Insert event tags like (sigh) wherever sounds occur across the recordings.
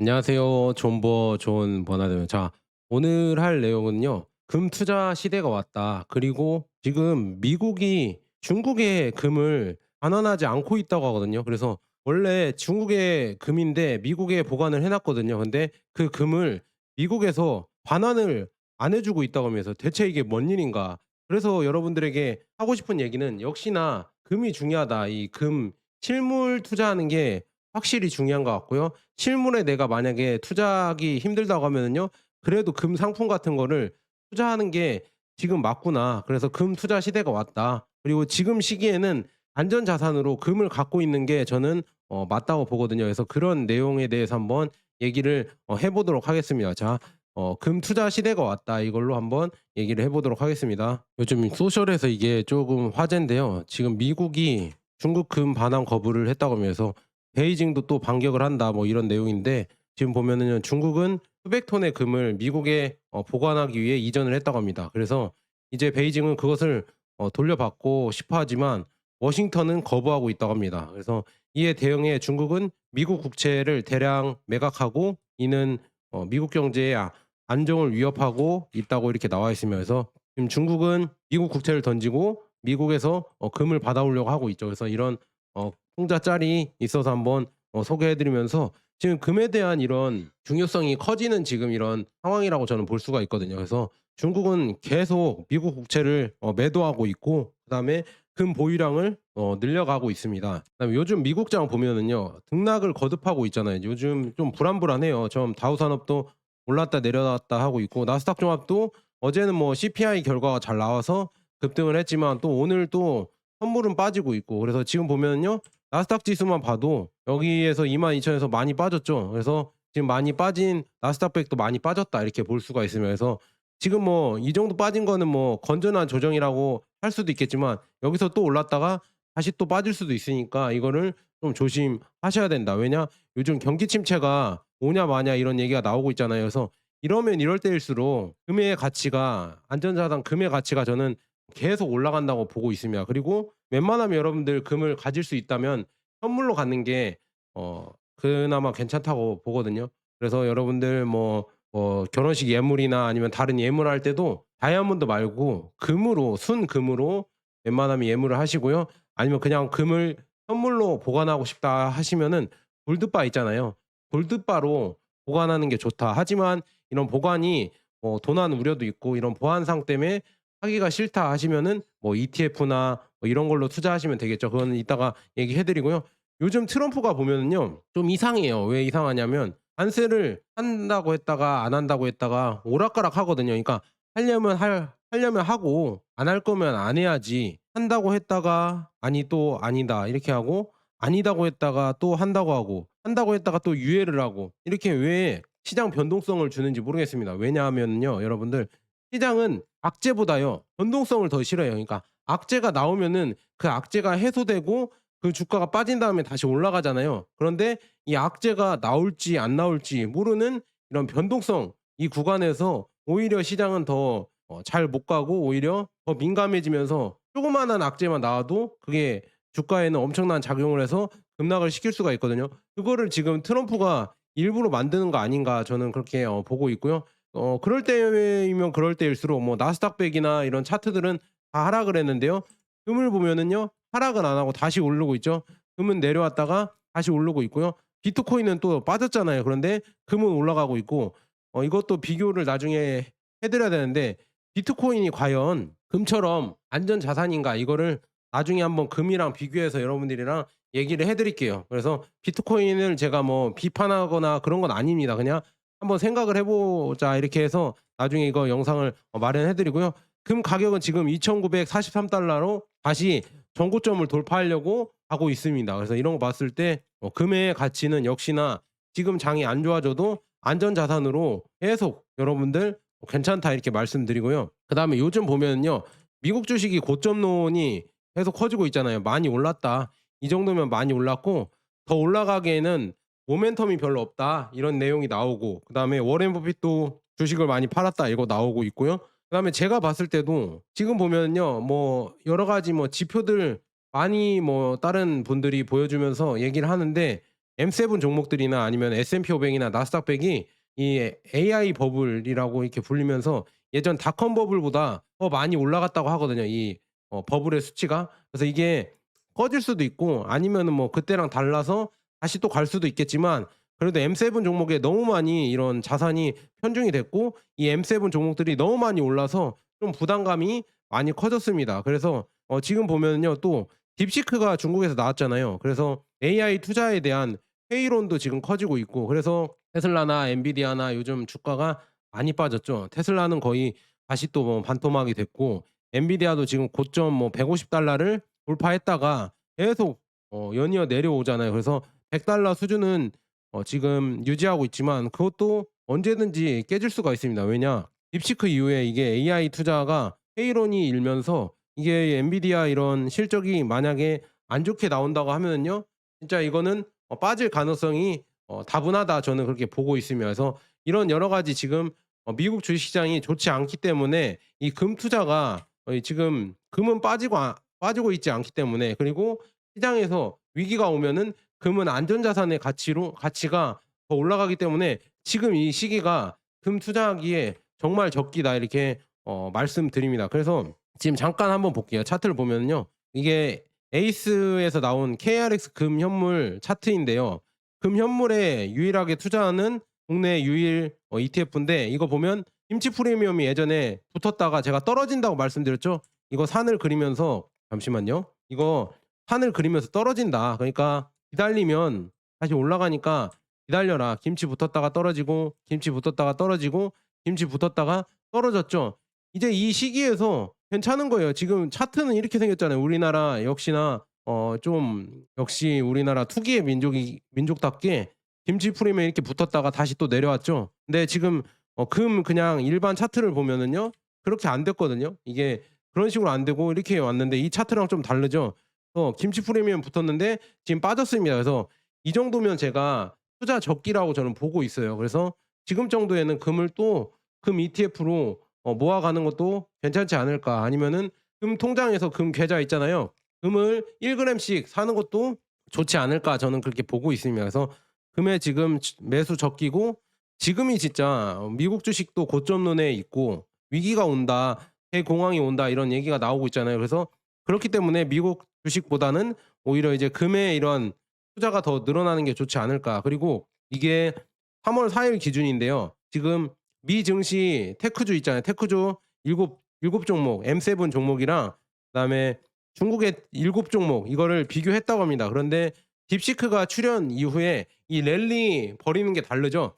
안녕하세요. 존버 존 버나드입니다. 자, 오늘 할 내용은요. 금 투자 시대가 왔다. 그리고 지금 미국이 중국의 금을 반환하지 않고 있다고 하거든요. 그래서 원래 중국의 금인데 미국에 보관을 해놨거든요. 근데 그 금을 미국에서 반환을 안 해주고 있다고 하면서 대체 이게 뭔 일인가? 그래서 여러분들에게 하고 싶은 얘기는 역시나 금이 중요하다. 이 금 실물 투자하는 게 확실히 중요한 것 같고요. 실물에 내가 만약에 투자하기 힘들다고 하면은요. 그래도 금 상품 같은 거를 투자하는 게 지금 맞구나. 그래서 금 투자 시대가 왔다. 그리고 지금 시기에는 안전 자산으로 금을 갖고 있는 게 저는 어 맞다고 보거든요. 그래서 그런 내용에 대해서 한번 얘기를 어 해 보도록 하겠습니다. 자, 어 금 투자 시대가 왔다. 이걸로 한번 얘기를 해 보도록 하겠습니다. 요즘 소셜에서 이게 조금 화제인데요. 지금 미국이 중국 금 반환 거부를 했다고 하면서 베이징도 또 반격을 한다. 뭐 이런 내용인데 지금 보면은요. 중국은 수백 톤의 금을 미국에 어 보관하기 위해 이전을 했다고 합니다. 그래서 이제 베이징은 그것을 어 돌려받고 싶어 하지만 워싱턴은 거부하고 있다고 합니다. 그래서 이에 대응해 중국은 미국 국채를 대량 매각하고 이는 어 미국 경제의 아 안정을 위협하고 있다고 이렇게 나와 있으며 그래서 지금 중국은 미국 국채를 던지고 미국에서 어 금을 받아오려고 하고 있죠. 그래서 이런 어 풍자 짤이 있어서 한번 어 소개해 드리면서 지금 금에 대한 이런 중요성이 커지는 지금 이런 상황이라고 저는 볼 수가 있거든요. 그래서 중국은 계속 미국 국채를 어 매도하고 있고 그다음에 금 보유량을 어 늘려가고 있습니다. 그다음에 요즘 미국 장 보면은요. 등락을 거듭하고 있잖아요. 요즘 좀 불안불안해요. 좀 다우 산업도 올랐다 내려갔다 하고 있고 나스닥 종합도 어제는 뭐 CPI 결과가 잘 나와서 급등을 했지만 또 오늘 또 선물은 빠지고 있고 그래서 지금 보면은요. 나스닥 지수만 봐도 여기에서 22,000에서 많이 빠졌죠. 그래서 지금 많이 빠진 나스닥 백도 많이 빠졌다 이렇게 볼 수가 있으며 그래서 지금 뭐 이 정도 빠진 거는 뭐 건전한 조정이라고 할 수도 있겠지만 여기서 또 올랐다가 다시 또 빠질 수도 있으니까 이거를 좀 조심하셔야 된다. 왜냐 요즘 경기 침체가 오냐 마냐 이런 얘기가 나오고 있잖아요. 그래서 이러면 이럴 때일수록 금의 가치가 안전자산 금의 가치가 저는 계속 올라간다고 보고 있습니다. 그리고 웬만하면 여러분들 금을 가질 수 있다면 선물로 갖는 게 어 그나마 괜찮다고 보거든요. 그래서 여러분들 뭐 뭐 결혼식 예물이나 아니면 다른 예물 할 때도 다이아몬드 말고 금으로 순 금으로 웬만하면 예물을 하시고요. 아니면 그냥 금을 선물로 보관하고 싶다 하시면은 골드바 있잖아요. 골드바로 보관하는 게 좋다. 하지만 이런 보관이 뭐 도난 우려도 있고 이런 보안상 때문에 하기가 싫다 하시면은 뭐 ETF나 뭐 이런 걸로 투자하시면 되겠죠. 그거는 이따가 얘기해 드리고요. 요즘 트럼프가 보면은요. 좀 이상해요. 왜 이상하냐면 관세를 한다고 했다가 안 한다고 했다가 오락가락 하거든요. 그러니까 하려면 할 하려면 하고 안 할 거면 안 해야지. 한다고 했다가 아니 또 아니다 이렇게 하고 아니다고 했다가 또 한다고 하고 한다고 했다가 또 유예를 하고 이렇게 왜 시장 변동성을 주는지 모르겠습니다. 왜냐하면요. 여러분들 시장은 악재보다요. 변동성을 더 싫어해요. 그러니까 악재가 나오면은 그 악재가 해소되고 그 주가가 빠진 다음에 다시 올라가잖아요. 그런데 이 악재가 나올지 안 나올지 모르는 이런 변동성 이 구간에서 오히려 시장은 더어잘못 가고 오히려 더 민감해지면서 조그마한 악재만 나와도 그게 주가에는 엄청난 작용을 해서 급락을 시킬 수가 있거든요. 그거를 지금 트럼프가 일부러 만드는 거 아닌가 저는 그렇게 어 보고 있고요. 어 그럴 때이면 그럴 때일수록 뭐 나스닥 100이나 이런 차트들은 다 하락을 했는데요. 금을 보면은요. 하락은 안 하고 다시 오르고 있죠. 금은 내려왔다가 다시 오르고 있고요. 비트코인은 또 빠졌잖아요. 그런데 금은 올라가고 있고 어 이것도 비교를 나중에 해 드려야 되는데 비트코인이 과연 금처럼 안전 자산인가 이거를 나중에 한번 금이랑 비교해서 여러분들이랑 얘기를 해 드릴게요. 그래서 비트코인을 제가 뭐 비판하거나 그런 건 아닙니다. 그냥 한번 생각을 해 보자 이렇게 해서 나중에 이거 영상을 어 마련해 드리고요. 금 가격은 지금 2,943 달러로 다시 전고점을 돌파하려고 하고 있습니다. 그래서 이런 거 봤을 때어 금의 가치는 역시나 지금 장이 안 좋아져도 안전 자산으로 계속 여러분들 괜찮다 이렇게 말씀드리고요. 그 다음에 요즘 보면은요. 미국 주식이 고점론이 계속 커지고 있잖아요. 많이 올랐다. 이 정도면 많이 올랐고 더 올라가기에는 모멘텀이 별로 없다. 이런 내용이 나오고 그다음에 워렌 버핏도 주식을 많이 팔았다. 이거 나오고 있고요. 그다음에 제가 봤을 때도 지금 보면요. 뭐 여러 가지 뭐 지표들 많이 뭐 다른 분들이 보여주면서 얘기를 하는데 M7 종목들이나 아니면 S&P 500이나 나스닥 100이 이 AI 버블이라고 이렇게 불리면서 예전 닷컴 버블보다 더 많이 올라갔다고 하거든요. 이 어, 버블의 수치가. 그래서 이게 꺼질 수도 있고 아니면은 뭐 그때랑 달라서 다시 또 갈 수도 있겠지만 그래도 M7 종목에 너무 많이 이런 자산이 편중이 됐고 이 M7 종목들이 너무 많이 올라서 좀 부담감이 많이 커졌습니다. 그래서 어, 지금 보면요 또 딥시크가 중국에서 나왔잖아요. 그래서 AI 투자에 대한 회의론도 지금 커지고 있고 그래서 테슬라나 엔비디아나 요즘 주가가 많이 빠졌죠. 테슬라는 거의 다시 또 뭐 반토막이 됐고 엔비디아도 지금 고점 뭐 150달러를 돌파했다가 계속 어, 연이어 내려오잖아요. 그래서 100달러 수준은 어, 지금 유지하고 있지만 그것도 언제든지 깨질 수가 있습니다. 왜냐? 딥시크 이후에 이게 AI 투자가 회의론이 일면서 이게 엔비디아 이런 실적이 만약에 안 좋게 나온다고 하면은요. 진짜 이거는 어, 빠질 가능성이 어, 다분하다 저는 그렇게 보고 있으며 그래서 이런 여러 가지 지금 어, 미국 주식시장이 좋지 않기 때문에 이 금 투자가 어, 이 지금 금은 빠지고 아- 빠지고 있지 않기 때문에 그리고 시장에서 위기가 오면은 금은 안전자산의 가치로 가치가 더 올라가기 때문에 지금 이 시기가 금 투자하기에 정말 적기다 이렇게 어, 말씀드립니다. 그래서 지금 잠깐 한번 볼게요. 차트를 보면요. 이게 에이스에서 나온 KRX 금 현물 차트인데요. 금 현물에 유일하게 투자하는 국내 유일 어, ETF인데 이거 보면 김치 프리미엄이 예전에 붙었다가 제가 떨어진다고 말씀드렸죠. 이거 산을 그리면서 잠시만요. 이거 산을 그리면서 떨어진다. 그러니까 기다리면 다시 올라가니까 기다려라. 김치 붙었다가 떨어지고 김치 붙었다가 떨어지고 김치 붙었다가 떨어졌죠. 이제 이 시기에서 괜찮은 거예요. 지금 차트는 이렇게 생겼잖아요. 우리나라 역시나 어 좀 역시 우리나라 투기의 민족이 민족답게 김치 프리미엄 이렇게 붙었다가 다시 또 내려왔죠. 근데 지금 어, 금 그냥 일반 차트를 보면은요 그렇게 안 됐거든요. 이게 그런 식으로 안 되고 이렇게 왔는데 이 차트랑 좀 다르죠. 어, 김치 프리미엄 붙었는데 지금 빠졌습니다. 그래서 이 정도면 제가 투자 적기라고 저는 보고 있어요. 그래서 지금 정도에는 금을 또 금 ETF로 어, 모아가는 것도 괜찮지 않을까. 아니면은 금 통장에서 금 계좌 있잖아요. 금을 1g씩 사는 것도 좋지 않을까. 저는 그렇게 보고 있습니다. 그래서 금에 지금 매수 적기고 지금이 진짜 미국 주식도 고점론에 있고 위기가 온다, 대공황이 온다 이런 얘기가 나오고 있잖아요. 그래서 그렇기 때문에 미국 주식보다는 오히려 이제 금에 이런 투자가 더 늘어나는 게 좋지 않을까. 그리고 이게 3월 4일 기준인데요. 지금 미 증시 테크주 있잖아요. 테크주 일곱 일곱 종목, M7 종목이랑 그다음에 중국의 일곱 종목 이거를 비교했다고 합니다. 그런데 딥시크가 출연 이후에 이 랠리 버리는 게 다르죠.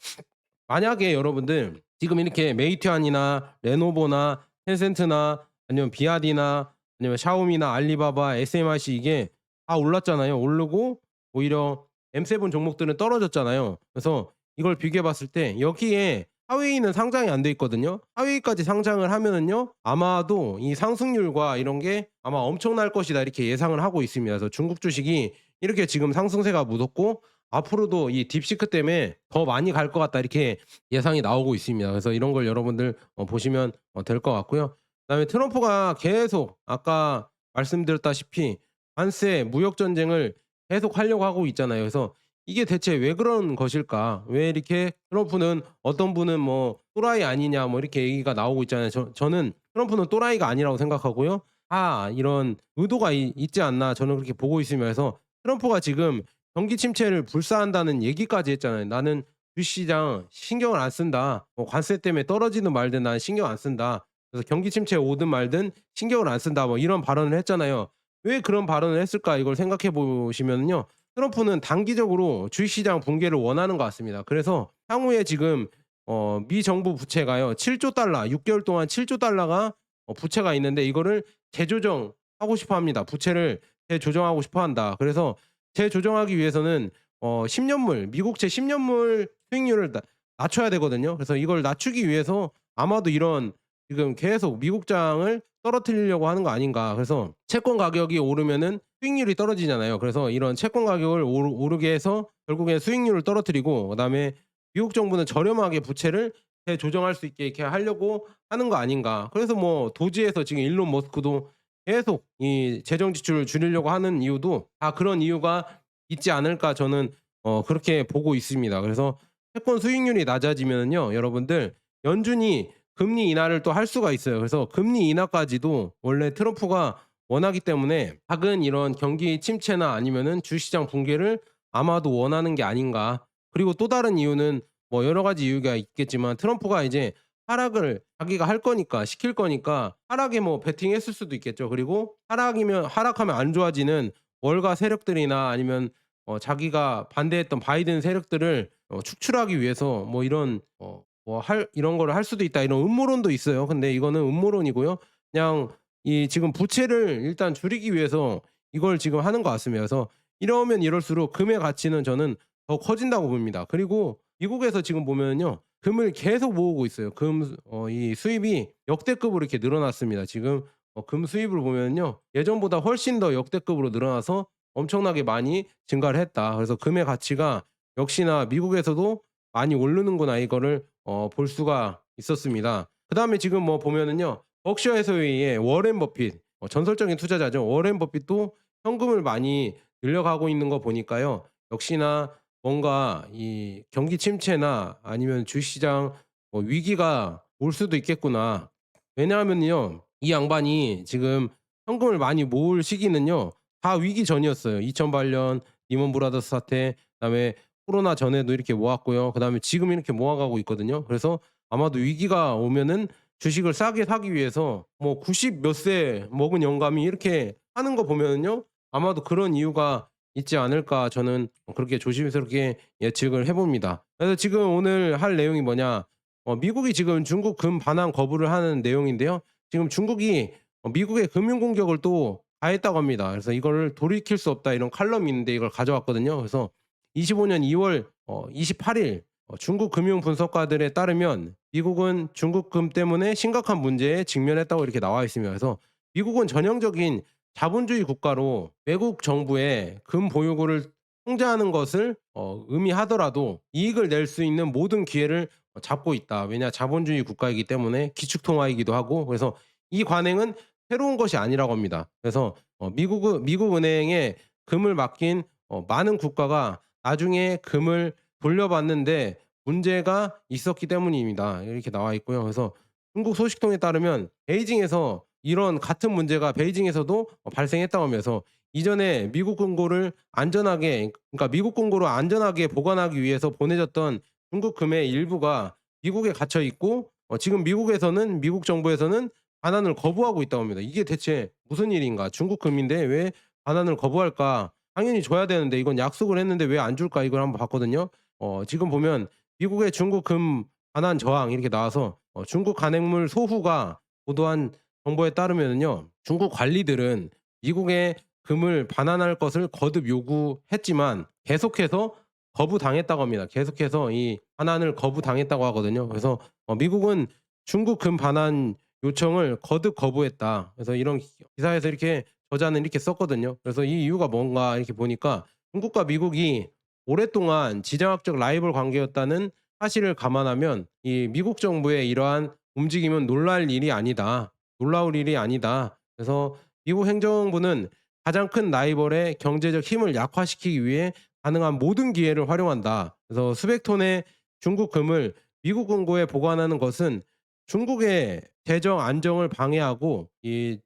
만약에 여러분들 지금 이렇게 메이트안이나 레노버나 텐센트나 아니면 비아디나 아니면 샤오미나 알리바바, SMIC 이게 다 올랐잖아요. 오르고 오히려 M7 종목들은 떨어졌잖아요. 그래서 이걸 비교해 봤을 때 여기에 하웨이는 상장이 안 돼 있거든요. 하웨이까지 상장을 하면은요. 아마도 이 상승률과 이런 게 아마 엄청날 것이다 이렇게 예상을 하고 있습니다. 그래서 중국 주식이 이렇게 지금 상승세가 묻었고 앞으로도 이 딥시크 때문에 더 많이 갈 것 같다 이렇게 예상이 나오고 있습니다. 그래서 이런 걸 여러분들 어, 보시면 어, 될것 같고요. 그다음에 트럼프가 계속 아까 말씀드렸다시피 관세 무역 전쟁을 계속 하려고 하고 있잖아요. 그래서 이게 대체 왜 그런 것일까? 왜 이렇게 트럼프는 어떤 분은 뭐 또라이 아니냐 뭐 이렇게 얘기가 나오고 있잖아요. 저, 저는 트럼프는 또라이가 아니라고 생각하고요. 아 이런 의도가 이- 있지 않나 저는 그렇게 보고 있으면서 트럼프가 지금 경기 침체를 불사한다는 얘기까지 했잖아요. 나는 주시장 신경을 안 쓴다. 뭐 관세 때문에 떨어지든 말든 난 신경 안 쓴다. 그래서 경기 침체 오든 말든 신경을 안 쓴다. 뭐 이런 발언을 했잖아요. 왜 그런 발언을 했을까? 이걸 생각해 보시면요. 트럼프는 단기적으로 주식시장 붕괴를 원하는 것 같습니다. 그래서 향후에 지금 어, 미 정부 부채가요 7조 달러, 6개월 동안 7조 달러가 어, 부채가 있는데 이거를 재조정하고 싶어 합니다. 부채를 재조정하고 싶어 한다. 그래서 재조정하기 위해서는 어, 10년물 미국채 10년물 수익률을 나- 낮춰야 되거든요. 그래서 이걸 낮추기 위해서 아마도 이런 지금 계속 미국장을 떨어뜨리려고 하는 거 아닌가. 그래서 채권 가격이 오르면은 수익률이 떨어지잖아요. 그래서 이런 채권 가격을 오르, 오르 게 해서 결국에 수익률을 떨어뜨리고 그다음에 미국 정부는 저렴하게 부채를 재조정할 수 있게 이렇게 하려고 하는 거 아닌가. 그래서 뭐 도지에서 지금 일론 머스크도 계속 이 재정 지출을 줄이려고 하는 이유도 다 그런 이유가 있지 않을까 저는 어 그렇게 보고 있습니다. 그래서 채권 수익률이 낮아지면은요 여러분들 연준이 금리 인하를 또 할 수가 있어요. 그래서 금리 인하까지도 원래 트럼프가 원하기 때문에 작은 이런 경기 침체나 아니면은 주시장 붕괴를 아마도 원하는 게 아닌가. 그리고 또 다른 이유는 뭐 여러 가지 이유가 있겠지만 트럼프가 이제 하락을 자기가 할 거니까 시킬 거니까 하락에 뭐 베팅했을 수도 있겠죠. 그리고 하락이면 하락하면 안 좋아지는 월가 세력들이나 아니면 어 자기가 반대했던 바이든 세력들을 어 축출하기 위해서 뭐 이런 어 뭐 할 이런 거를 할 수도 있다 이런 음모론도 있어요. 근데 이거는 음모론이고요. 그냥 이 지금 부채를 일단 줄이기 위해서 이걸 지금 하는 것. 그래서 이러면 이럴수록 금의 가치는 저는 더 커진다고 봅니다. 그리고 미국에서 지금 보면요. 금을 계속 모으고 있어요. 금 어 이 수입이 역대급으로 이렇게 늘어났습니다. 지금 어 금 수입을 보면요. 예전보다 훨씬 더 역대급으로 늘어나서 엄청나게 많이 증가를 했다. 그래서 금의 가치가 역시나 미국에서도 많이 오르는구나 이거를 어 볼 수가 있었습니다. 그 다음에 지금 뭐 보면은요. 버크셔 해서웨이의 워렌 버핏 어 전설적인 투자자죠. 워렌 버핏도 현금을 많이 늘려가고 있는 거 보니까요. 역시나 뭔가 이 경기 침체나 아니면 주시장 뭐 위기가 올 수도 있겠구나. 왜냐하면요. 이 양반이 지금 현금을 많이 모을 시기는요. 다 위기 전이었어요. 2008년 리먼 브라더스 사태 그다음에 코로나 전에도 이렇게 모았고요. 그다음에 지금 이렇게 모아가고 있거든요. 그래서 아마도 위기가 오면은 주식을 싸게 사기 위해서 뭐 90 몇 세 먹은 영감이 이렇게 하는 거 보면은요. 아마도 그런 이유가 있지 않을까 저는 그렇게 조심스럽게 예측을 해 봅니다. 그래서 지금 오늘 할 내용이 뭐냐? 어 미국이 지금 중국 금 반환 거부를 하는 내용인데요. 지금 중국이 어 미국의 금융 공격을 또 가했다고 합니다. 그래서 이거를 돌이킬 수 없다 이런 칼럼이 있는데 이걸 가져왔거든요. 그래서 25년 2월 어 28일 어 중국 금융 분석가들에 따르면 미국은 중국 금 때문에 심각한 문제에 직면했다고 이렇게 나와. 그래서 미국은 전형적인 자본주의 국가로 외국 정부의 금 보유고를 통제하는 것을 어 의미하더라도 이익을 낼 수 있는 모든 기회를 어 잡고 있다. 왜냐 자본주의 국가이기 때문에 기축통화이기도 하고 그래서 이 관행은 새로운 것이 아니라고 합니다. 그래서 어 미국은 미국 은행에 금을 맡긴 어 많은 국가가 나중에 금을 돌려받는데 문제가 있었기 때문입니다. 이렇게 나와 있고요. 그래서 중국 소식통에 따르면 베이징에서 이런 같은 문제가 베이징에서도 어 발생했다고 하면서 이전에 미국 금고를 안전하게 그러니까 미국 금고를 안전하게 보관하기 위해서 보내졌던 중국 금의 일부가 미국에 갇혀 있고 어 지금 미국에서는 미국 정부에서는 반환을 거부하고 있다고 합니다. 이게 대체 무슨 일인가? 중국 금인데 왜 반환을 거부할까? 당연히 줘야 되는데 이건 약속을 했는데 왜 안 줄까? 이걸 한번 봤거든요. 어 지금 보면 미국의 중국 금 반환 저항 이렇게 나와서 어 중국 간행물 소후가 보도한 정보에 따르면은요. 중국 관리들은 미국의 금을 반환할 것을 거듭 요구했지만 계속해서 거부당했다고 합니다. 계속해서 이 반환을 거부당했다고 하거든요. 그래서 어 미국은 중국 금 반환 요청을 거듭 거부했다. 그래서 이런 기 기사에서 이렇게 저자는 이렇게 썼거든요. 그래서 이 이유가 뭔가 이렇게 보니까 중국과 미국이 오랫동안 지정학적 라이벌 관계였다는 사실을 감안하면 이 미국 정부의 이러한 움직임은 놀랄 일이 아니다. 놀라울 일이 아니다. 그래서 미국 행정부는 가장 큰 라이벌의 경제적 힘을 약화시키기 위해 가능한 모든 기회를 활용한다. 그래서 수백 톤의 중국 금을 미국 금고에 보관하는 것은 중국의 재정 안정을 방해하고 이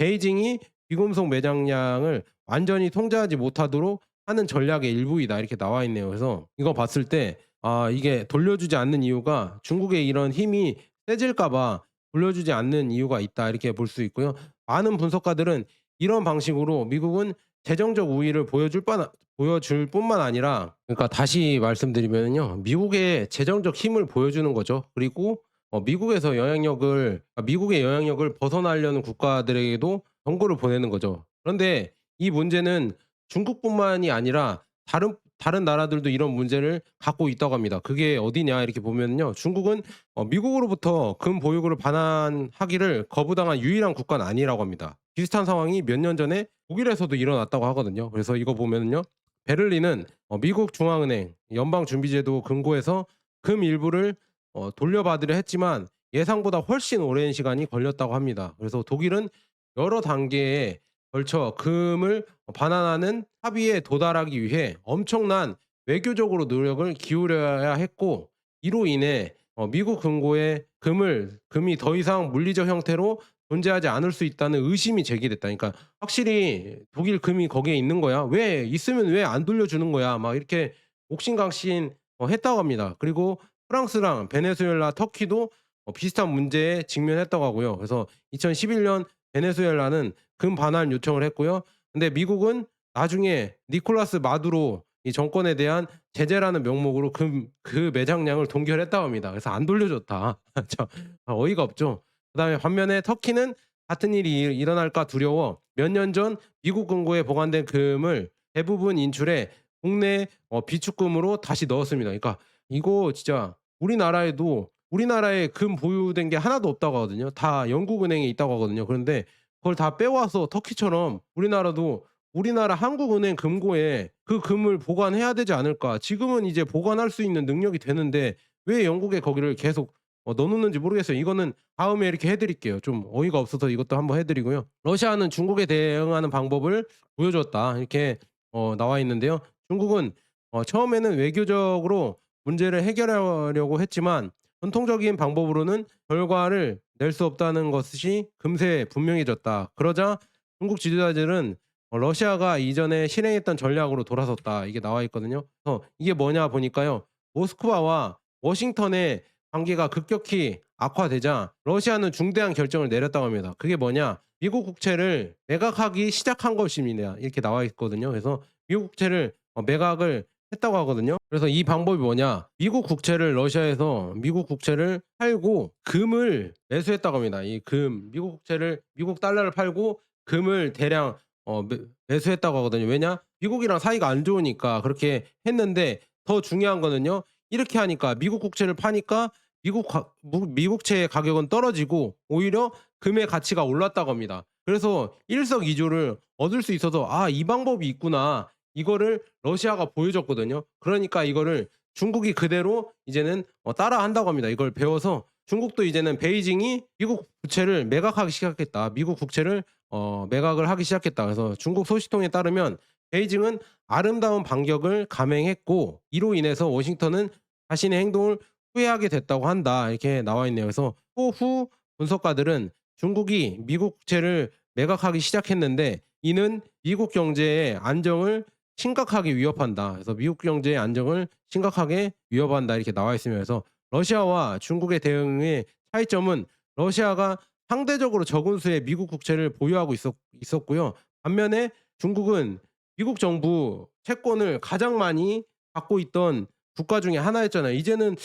베이징이 비금속 매장량을 완전히 통제하지 못하도록 하는 전략의 일부이다. 이렇게 나와 있네요. 그래서 이거 봤을 때 아 이게 돌려주지 않는 이유가 중국의 이런 힘이 세질까 봐 돌려주지 않는 이유가 있다. 이렇게 볼 수 있고요. 많은 분석가들은 이런 방식으로 미국은 재정적 우위를 보여줄 뻔 보여줄 뿐만 아니라 그러니까 다시 말씀드리면은요. 미국의 재정적 힘을 보여주는 거죠. 그리고 어 미국에서 영향력을 아 미국의 영향력을 벗어나려는 국가들에게도 경고를 보내는 거죠. 그런데 이 문제는 중국뿐만이 아니라 다른 다른 나라들도 이런 문제를 갖고 있다고 합니다. 그게 어디냐 이렇게 보면은요. 중국은 어 미국으로부터 금 보유고를 반환하기를 거부당한 유일한 국가는 아니라고 합니다. 비슷한 상황이 몇 년 전에 독일에서도 일어났다고 하거든요. 그래서 이거 보면은요. 베를린은 어 미국 중앙은행 연방준비제도 금고에서 금 일부를 어 돌려받으려 했지만 예상보다 훨씬 오랜 시간이 걸렸다고 합니다. 그래서 독일은 여러 단계의 걸쳐 금을 반환하는 합의에 도달하기 위해 엄청난 외교적으로 노력을 기울여야 했고 이로 인해 어 미국 금고에 금을 금이 더 이상 물리적 형태로 존재하지 않을 수 있다는 의심이 제기됐다. 그러니까 확실히 독일 금이 거기에 있는 거야. 왜 있으면 왜 안 돌려주는 거야. 막 이렇게 옥신각신 어 했다고 합니다. 그리고 프랑스랑 베네수엘라, 터키도 어 비슷한 문제에 직면했다고 하고요. 그래서 2011년 베네수엘라는 금 반환 요청을 했고요. 근데 미국은 나중에 니콜라스 마두로 이 정권에 대한 제재라는 명목으로 금그 매장량을 동결했다고 합니다. 그래서 안 돌려줬다. (laughs) 참 어이가 없죠. 그 다음에 반면에 터키는 같은 일이 일 일어날까 두려워 몇 년 전 미국 금고에 보관된 금을 대부분 인출해 국내 어 비축금으로 다시 넣었습니다. 그러니까 이거 진짜 우리나라에도 우리나라에 금 보유된 게 하나도 없다고 하거든요. 다 영국은행에 있다고 하거든요. 그런데 그걸 다 빼와서 터키처럼 우리나라도 우리나라 한국은행 금고에 그 금을 보관해야 되지 않을까. 지금은 이제 보관할 수 있는 능력이 되는데 왜 영국에 거기를 계속 어 넣어 놓는지 모르겠어요. 이거는 다음에 이렇게 해 드릴게요. 좀 어이가 없어서 이것도 한번 해 드리고요. 러시아는 중국에 대응하는 방법을 보여줬다. 이렇게 어 나와 있는데요. 중국은 어 처음에는 외교적으로 문제를 해결하려고 했지만 전통적인 방법으로는 결과를 낼 수 없다는 것이 금세 분명해졌다. 그러자 중국 지도자들은 어 러시아가 이전에 실행했던 전략으로 돌아섰다. 이게 나와 있거든요. 그래서 이게 뭐냐 보니까요. 모스크바와 워싱턴의 관계가 급격히 악화되자 러시아는 중대한 결정을 내렸다고 합니다. 그게 뭐냐? 미국 국채를 매각하기 시작한 것입니다. 이렇게 나와 있거든요. 그래서 미국 국채를 어 매각을 했다고 하거든요. 그래서 이 방법이 뭐냐? 미국 국채를 러시아에서 미국 국채를 팔고 금을 매수했다고 합니다. 이 금, 미국 국채를 미국 달러를 팔고 금을 대량 어 매 매수했다고 하거든요. 왜냐? 미국이랑 사이가 안 좋으니까 그렇게 했는데 더 중요한 거는요. 이렇게 하니까 미국 국채를 파니까 미국 가무 미국채의 가격은 떨어지고 오히려 금의 가치가 올랐다고 합니다. 그래서 일석이조를 얻을 수 있어서 '아 이 방법이 있구나.' 이거를 러시아가 보여줬거든요. 그러니까 이거를 중국이 그대로 이제는 어 따라 한다고 합니다. 이걸 배워서 중국도 이제는 베이징이 미국 부채를 매각하기 시작했다. 미국 국채를 어 매각을 하기 시작했다. 그래서 중국 소식통에 따르면 베이징은 아름다운 반격을 감행했고 이로 인해서 워싱턴은 자신의 행동을 후회하게 됐다고 한다. 이렇게 나와 있네요. 그래서 호후 분석가들은 중국이 미국 국채를 매각하기 시작했는데 이는 미국 경제의 안정을 심각하게 위협한다. 그래서 미국 경제의 안정을 심각하게 위협한다. 이렇게 나와 있으며 그래서 러시아와 중국의 대응의 차이점은 러시아가 상대적으로 적은 수의 미국 국채를 보유하고 있었 있었고요. 반면에 중국은 미국 정부 채권을 가장 많이 갖고 있던 국가 중에 하나였잖아요. 이제는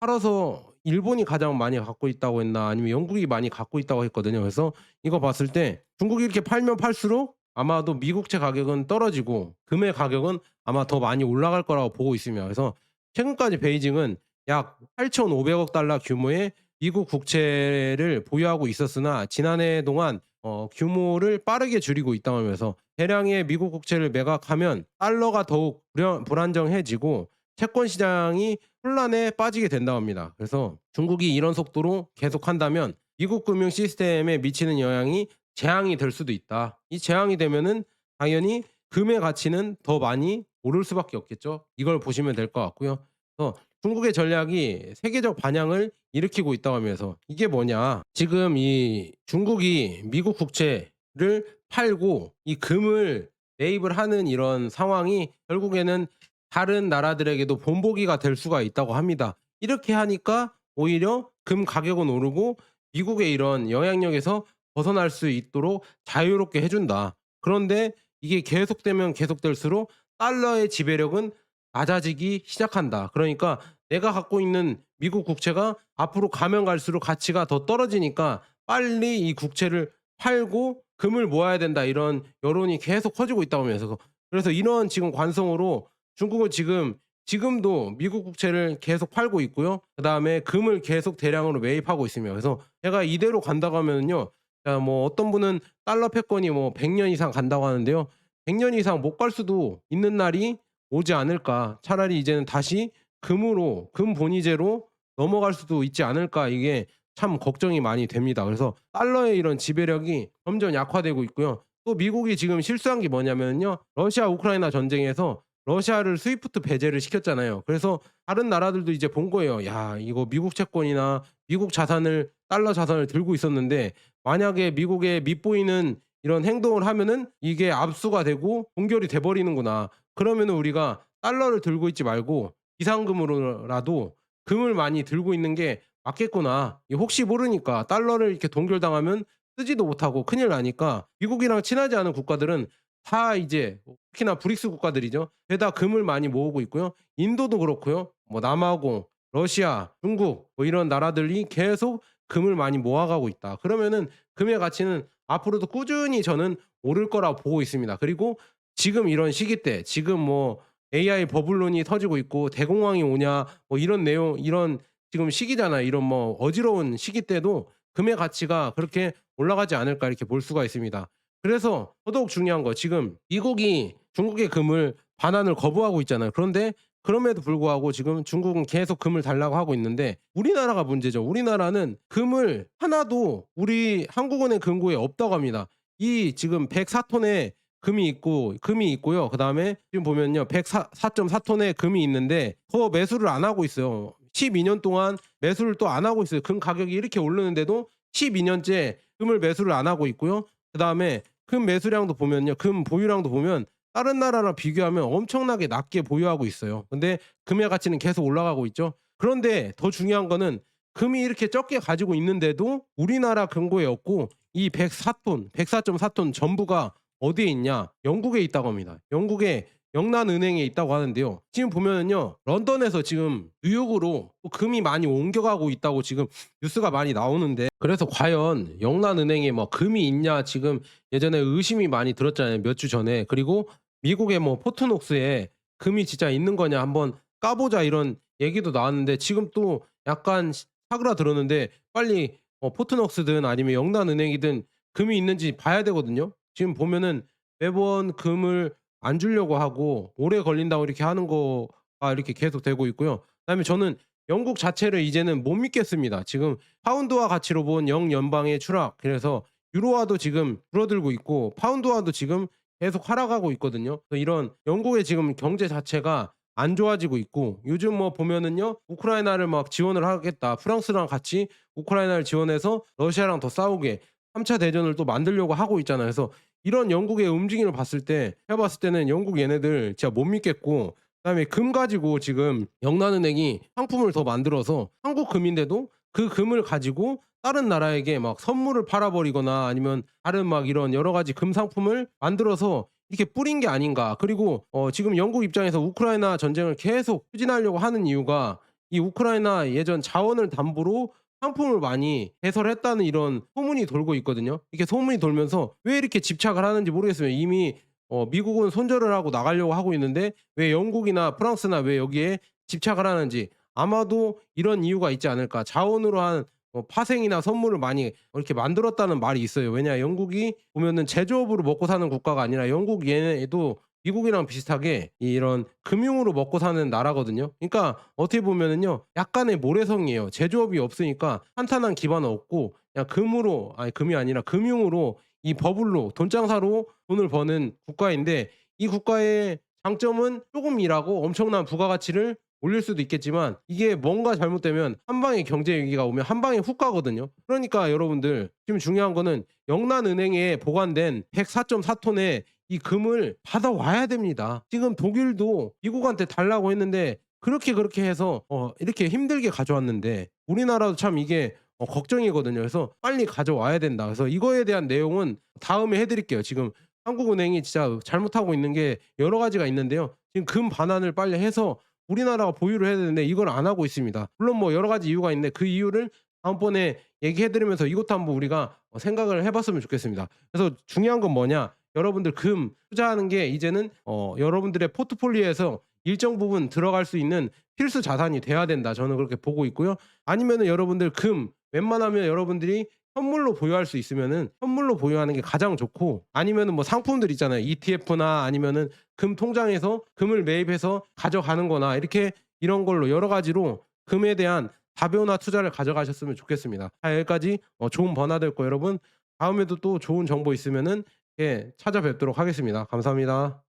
팔아서 일본이 가장 많이 갖고 있다고 했나 아니면 영국이 많이 갖고 있다고 했거든요. 그래서 이거 봤을 때 중국이 이렇게 팔면 팔수록 아마도 미국채 가격은 떨어지고 금의 가격은 아마 더 많이 올라갈 거라고 보고 있으며 그래서 최근까지 베이징은 약 8,500억 달러 규모의 미국 국채를 보유하고 있었으나 지난해 동안 어 규모를 빠르게 줄이고 있다고 하면서 대량의 미국 국채를 매각하면 달러가 더욱 불안 불안정해지고 채권 시장이 혼란에 빠지게 된다고 합니다. 그래서 중국이 이런 속도로 계속한다면 미국 금융 시스템에 미치는 영향이 재앙이 될 수도 있다. 이 재앙이 되면은 당연히 금의 가치는 더 많이 오를 수밖에 없겠죠. 이걸 보시면 될 것 같고요. 그래서 중국의 전략이 세계적 반향을 일으키고 있다고 하면서 이게 뭐냐? 지금 이 중국이 미국 국채를 팔고 이 금을 매입을 하는 이런 상황이 결국에는 다른 나라들에게도 본보기가 될 수가 있다고 합니다. 이렇게 하니까 오히려 금 가격은 오르고 미국의 이런 영향력에서 벗어날 수 있도록 자유롭게 해 준다. 그런데 이게 계속되면 계속될수록 달러의 지배력은 낮아지기 시작한다. 그러니까 내가 갖고 있는 미국 국채가 앞으로 가면 갈수록 가치가 더 떨어지니까 빨리 이 국채를 팔고 금을 모아야 된다. 이런 여론이 계속 커지고 있다고 하면서 그래서 이런 지금 관성으로 중국은 지금 지금도 미국 국채를 계속 팔고 있고요. 그 다음에 금을 계속 대량으로 매입하고 있으며 그래서 제가 이대로 간다고 하면 자뭐 어떤 분은 달러 패권이 뭐 100년 이상 간다고 하는데요. 100년 이상 못 갈 수도 있는 날이 오지 않을까. 차라리 이제는 다시 금으로 금 본위제로 넘어갈 수도 있지 않을까. 이게 참 걱정이 많이 됩니다. 그래서 달러의 이런 지배력이 점점 약화되고 있고요. 또 미국이 지금 실수한 게 뭐냐면요. 러시아 우크라이나 전쟁에서 러시아를 스위프트 배제를 시켰잖아요. 그래서 다른 나라들도 이제 본 거예요. 야, 이거 미국 채권이나 미국 자산을 달러 자산을 들고 있었는데 만약에 미국에 밉보이는 이런 행동을 하면은 이게 압수가 되고 동결이 돼 버리는구나. 그러면은 우리가 달러를 들고 있지 말고 비상금으로라도 금을 많이 들고 있는 게 맞겠구나. 이 혹시 모르니까 달러를 이렇게 동결당하면 쓰지도 못하고 큰일 나니까 미국이랑 친하지 않은 국가들은 다 이제 특히나 브릭스 국가들이죠. 죄다 금을 많이 모으고 있고요. 인도도 그렇고요. 뭐 남아공, 러시아, 중국 뭐 이런 나라들이 계속 금을 많이 모아가고 있다. 그러면은 금의 가치는 앞으로도 꾸준히 저는 오를 거라고 보고 있습니다. 그리고 지금 이런 시기 때 지금 뭐 AI 버블론이 터지고 있고 대공황이 오냐 뭐 이런 내용 이런 지금 시기잖아요. 이런 뭐 어지러운 시기 때도 금의 가치가 그렇게 올라가지 않을까 이렇게 볼 수가 있습니다. 그래서 더더욱 중요한 거 지금 미국이 중국의 금을 반환을 거부하고 있잖아요. 그런데 그럼에도 불구하고 지금 중국은 계속 금을 달라고 하고 있는데 우리나라가 문제죠. 우리나라는 금을 하나도 우리 한국은행 금고에 없다고 합니다. 이 지금 104톤의 금이 있고 금이 있고요. 그다음에 지금 보면요. 104.4톤의 금이 있는데 더 매수를 안 하고 있어요. 12년 동안 매수를 또 안 하고 있어요. 금 가격이 이렇게 오르는데도 12년째 금을 매수를 안 하고 있고요. 그다음에 금 매수량도 보면요. 금 보유량도 보면 다른 나라랑 비교하면 엄청나게 낮게 보유하고 있어요. 근데 금의 가치는 계속 올라가고 있죠. 그런데 더 중요한 거는 금이 이렇게 적게 가지고 있는데도 우리나라 금고에 없고 이 104톤, 104.4톤 전부가 어디에 있냐? 영국에 있다고 합니다. 영국의 영란은행에 있다고 하는데요. 지금 보면은요, 런던에서 지금 뉴욕으로 또 금이 많이 옮겨가고 있다고 지금 뉴스가 많이 나오는데, 그래서 과연 영란은행에 뭐 금이 있냐 지금 예전에 의심이 많이 들었잖아요. 몇 주 전에. 그리고 미국의 뭐 포트녹스에 금이 진짜 있는 거냐 한번 까보자 이런 얘기도 나왔는데 지금 또 약간 사그라들었는데 빨리 어, 포트녹스든 아니면 영란은행이든 금이 있는지 봐야 되거든요. 지금 보면은 매번 금을 안 주려고 하고 오래 걸린다고 이렇게 하는 거가 이렇게 계속 되고 있고요. 그다음에 저는 영국 자체를 이제는 못 믿겠습니다. 지금 파운드화 가치로 본 영 연방의 추락 그래서 유로화도 지금 줄어들고 있고 파운드화도 지금 계속 하락하고 있거든요. 그래서 이런 영국의 지금 경제 자체가 안 좋아지고 있고 요즘 뭐 보면은요 우크라이나를 막 지원을 하겠다 프랑스랑 같이 우크라이나를 지원해서 러시아랑 더 싸우게 3차 대전을 또 만들려고 하고 있잖아요. 그래서 이런 영국의 움직임을 봤을 때 해봤을 때는 영국 얘네들 진짜 못 믿겠고 그다음에 금 가지고 지금 영란은행이 상품을 더 만들어서 한국 금인데도 그 금을 가지고 다른 나라에게 막 선물을 팔아버리거나 아니면 다른 막 이런 여러 가지 금 상품을 만들어서 이렇게 뿌린 게 아닌가. 그리고 어 지금 영국 입장에서 우크라이나 전쟁을 계속 추진하려고 하는 이유가 이 우크라이나 예전 자원을 담보로 상품을 많이 개설했다는 이런 소문이 돌고 있거든요. 이렇게 소문이 돌면서 왜 이렇게 집착을 하는지 모르겠어요. 이미 어 미국은 손절을 하고 나가려고 하고 있는데 왜 영국이나 프랑스나 왜 여기에 집착을 하는지 아마도 이런 이유가 있지 않을까. 자원으로 한 어 파생이나 선물을 많이 이렇게 만들었다는 말이 있어요. 왜냐 영국이 보면은 제조업으로 먹고 사는 국가가 아니라 영국 얘네도 미국이랑 비슷하게 이런 금융으로 먹고 사는 나라거든요. 그러니까 어떻게 보면은요. 약간의 모래성이에요. 제조업이 없으니까 탄탄한 기반은 없고 그냥 금으로 아니 금이 아니라 금융으로 이 버블로 돈장사로 돈을 버는 국가인데 이 국가의 장점은 조금 일하고 엄청난 부가가치를 올릴 수도 있겠지만 이게 뭔가 잘못되면 한 방에 경제 위기가 오면 한 방에 훅 가거든요. 그러니까 여러분들 지금 중요한 거는 영란은행에 보관된 104.4톤의 이 금을 받아와야 됩니다. 지금 독일도 미국한테 달라고 했는데 그렇게 그렇게 해서 어 이렇게 힘들게 가져왔는데 우리나라도 참 이게 어 걱정이거든요. 그래서 빨리 가져와야 된다. 그래서 이거에 대한 내용은 다음에 해 드릴게요. 지금 한국은행이 진짜 잘못하고 있는 게 여러 가지가 있는데요. 지금 금 반환을 빨리 해서 우리나라가 보유를 해야 되는데 이걸 안 하고 있습니다. 물론 뭐 여러 가지 이유가 있는데 그 이유를 다음번에 얘기해 드리면서 이것도 한번 우리가 어 생각을 해 봤으면 좋겠습니다. 그래서 중요한 건 뭐냐? 여러분들 금 투자하는 게 이제는 어 여러분들의 포트폴리오에서 일정 부분 들어갈 수 있는 필수 자산이 돼야 된다. 저는 그렇게 보고 있고요. 아니면은 여러분들 금 웬만하면 여러분들이 현물로 보유할 수 있으면은 현물로 보유하는 게 가장 좋고 아니면은 뭐 상품들 있잖아요. ETF나 아니면은 금 통장에서 금을 매입해서 가져가는 거나 이렇게 이런 걸로 여러 가지로 금에 대한 다변화 투자를 가져가셨으면 좋겠습니다. 자, 여기까지 어 좋은 번화 됐고 여러분 다음에도 또 좋은 정보 있으면은 예 찾아뵙도록 하겠습니다. 감사합니다.